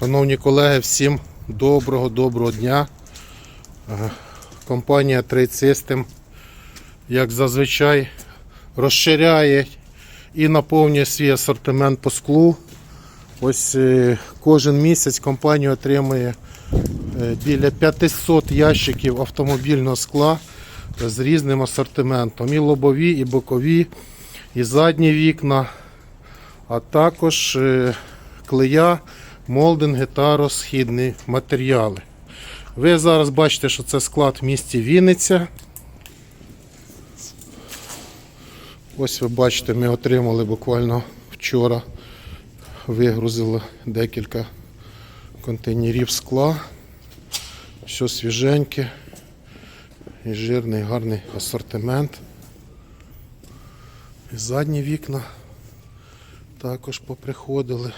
Шановні колеги, всім доброго, доброго дня. Е, Компанія Trade System, як зазвичай, розширяє і наповнює свій асортимент по склу. Ось е, кожен місяць компанія отримує е, біля 500 ящиків автомобільного скла з різним асортиментом. І лобові, і бокові, і задні вікна, а також клея, молдинги та розхідні матеріали. Ви зараз бачите, що це склад в місті Вінниця. Ось ви бачите, ми отримали буквально вчора, вигрузили декілька контейнерів скла. Що свіженьке і жирний, гарний асортимент. І задні вікна також поприходили.